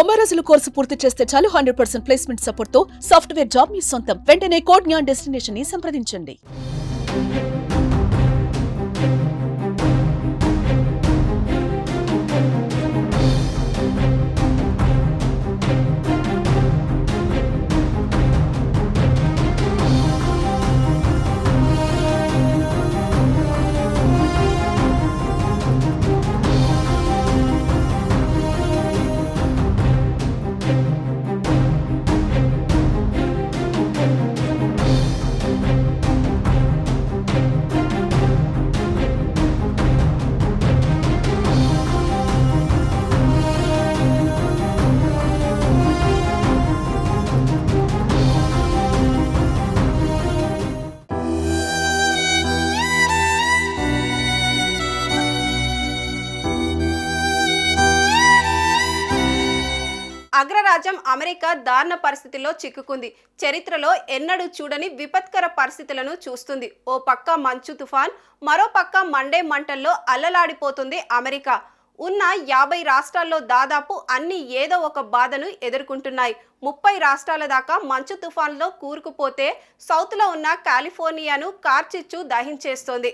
తొంభై రోజుల కోర్సు పూర్తి చేస్తే చాలు హండ్రెడ్ పర్సెంట్ ప్లేస్మెంట్ సపోర్ట్తో సాఫ్ట్వేర్ జాబ్ మీ సొంతం. వెంటనే కోడ్ జ్ఞాన్ డెస్టినేషన్ని సంప్రదించండి. అగ్రరాజ్యం అమెరికా దారుణ పరిస్థితిలో చిక్కుకుంది. చరిత్రలో ఎన్నడూ చూడని విపత్కర పరిస్థితులను చూస్తుంది. ఓ పక్క మంచు తుఫాన్ మరో పక్క మండే మంటల్లో అల్లలాడిపోతుంది అమెరికా. ఉన్న యాభై రాష్ట్రాల్లో దాదాపు అన్ని ఏదో ఒక బాధను ఎదుర్కొంటున్నాయి. ముప్పై రాష్ట్రాల దాకా మంచు తుఫాన్లో కూరుకుపోతే సౌత్లో ఉన్న కాలిఫోర్నియాను కార్చిచ్చు దహించేస్తోంది.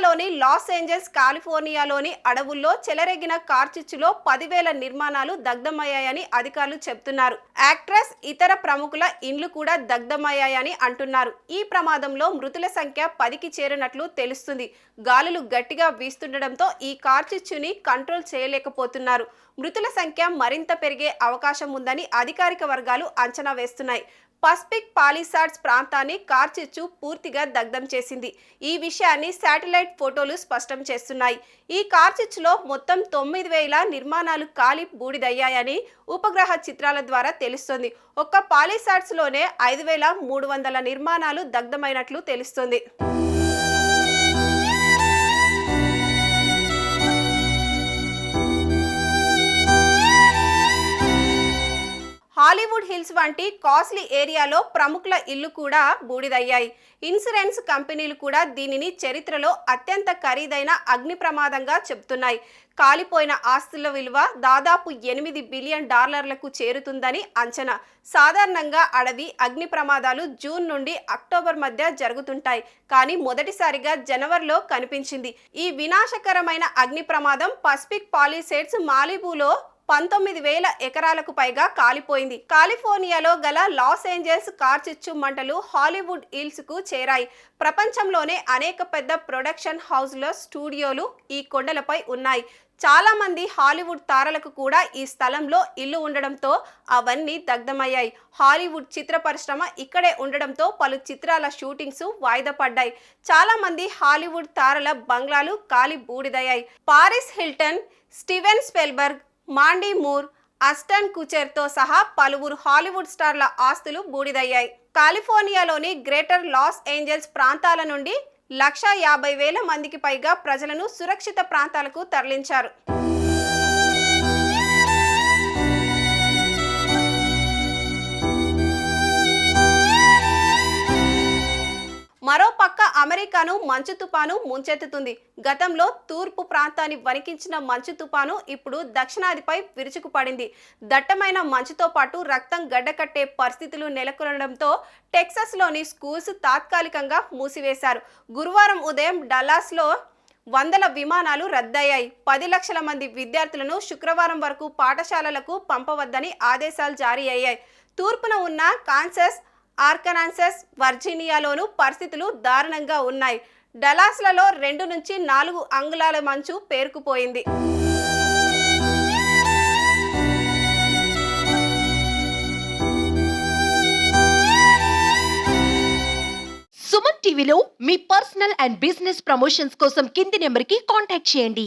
అమెరికాలోని లాస్ ఏంజల్స్ కాలిఫోర్నియాలోని అడవుల్లో చెలరెగిన కార్చిచ్చులో పదివేల నిర్మాణాలు దగ్ధమయ్యాయని అధికారులు చెబుతున్నారు. యాక్ట్రెస్ ఇతర ప్రముఖుల ఇండ్లు కూడా దగ్ధమయ్యాయని అంటున్నారు. ఈ ప్రమాదంలో మృతుల సంఖ్య పదికి చేరినట్లు తెలుస్తుంది. గాలులు గట్టిగా వీస్తుండటంతో ఈ కార్చిచ్చుని కంట్రోల్ చేయలేకపోతున్నారు. మృతుల సంఖ్య మరింత పెరిగే అవకాశం ఉందని అధికారిక వర్గాలు అంచనా వేస్తున్నాయి. పసిఫిక్ పాలిసాడ్స్ ప్రాంతాన్ని కార్చిచ్చు పూర్తిగా దగ్ధం చేసింది. ఈ విషయాన్ని శాటిలైట్ ఫోటోలు స్పష్టం చేస్తున్నాయి. ఈ కార్చిచ్చులో మొత్తం తొమ్మిది వేల నిర్మాణాలు కాలి బూడిదయ్యాయని ఉపగ్రహ చిత్రాల ద్వారా తెలుస్తోంది. ఒక్క పాలిసాడ్స్లోనే ఐదు వేల మూడు వందల నిర్మాణాలు దగ్ధమైనట్లు తెలుస్తుంది. హిల్స్ వంటి కాస్ట్లీ ఏరియాలో ప్రముఖుల ఇల్లు కూడా బూడిదయ్యాయి. ఇన్సూరెన్స్ కంపెనీలు కూడా దీనిని చరిత్రలో అత్యంత ఖరీదైన అగ్ని ప్రమాదంగా చెబుతున్నాయి. కాలిపోయిన ఆస్తుల విలువ దాదాపు ఎనిమిది బిలియన్ డాలర్లకు చేరుతుందని అంచనా. సాధారణంగా అడవి అగ్ని ప్రమాదాలు జూన్ నుండి అక్టోబర్ మధ్య జరుగుతుంటాయి. కానీ మొదటిసారిగా జనవరిలో కనిపించింది. ఈ వినాశకరమైన అగ్ని ప్రమాదం పసిఫిక్ పాలిసేడ్స్ మాలిబూలో పంతొమ్మిది వేల ఎకరాలకు పైగా కాలిపోయింది. కాలిఫోర్నియాలో గల లాస్ ఏంజల్స్ కార్చిచ్చు మంటలు హాలీవుడ్ హిల్స్కు చేరాయి. ప్రపంచంలోనే అనేక పెద్ద ప్రొడక్షన్ హౌస్ల స్టూడియోలు ఈ కొండలపై ఉన్నాయి. చాలా మంది హాలీవుడ్ తారలకు కూడా ఈ స్థలంలో ఇల్లు ఉండడంతో అవన్నీ దగ్ధమయ్యాయి. హాలీవుడ్ చిత్ర పరిశ్రమ ఇక్కడే ఉండడంతో పలు చిత్రాల షూటింగ్స్ వాయిదా పడ్డాయి. చాలా మంది హాలీవుడ్ తారల బంగ్లాలు కాలి బూడిదయ్యాయి. Paris Hilton Steven Spielberg Mandy Moore Ashton కుచెర్తో సహా పలువురు హాలీవుడ్ స్టార్ల ఆస్తులు బూడిదయ్యాయి. కాలిఫోర్నియాలోని గ్రేటర్ లాస్ ఏంజల్స్ ప్రాంతాల నుండి లక్ష యాభై వేల మందికి పైగా ప్రజలను సురక్షిత ప్రాంతాలకు తరలించారు. మరో పక్క అమెరికాను మంచు తుపాను ముంచెత్తుతుంది. గతంలో తూర్పు ప్రాంతాన్ని వణికించిన మంచు తుపాను ఇప్పుడు దక్షిణాదిపై విరుచుకుపడింది. దట్టమైన మంచుతో పాటు రక్తం గడ్డకట్టే పరిస్థితులు నెలకొనడంతో టెక్సస్లోని స్కూల్స్ తాత్కాలికంగా మూసివేశారు. గురువారం ఉదయం డల్లాస్లో వందల విమానాలు రద్దయ్యాయి. పది లక్షల మంది విద్యార్థులను శుక్రవారం వరకు పాఠశాలలకు పంపవద్దని ఆదేశాలు జారీ అయ్యాయి. తూర్పున ఉన్న కాన్సస్ ఆర్కనాన్సస్ వర్జీనియాలోనూ పరిస్థితులు దారుణంగా ఉన్నాయి. డలాస్లలో రెండు నుంచి నాలుగు అంగుళాల మంచు పేరుకుపోయింది. సుమన్ టీవీలో మీ పర్సనల్ అండ్ బిజినెస్ ప్రమోషన్స్ కోసం కింది నెంబర్కి కాంటాక్ట్ చేయండి.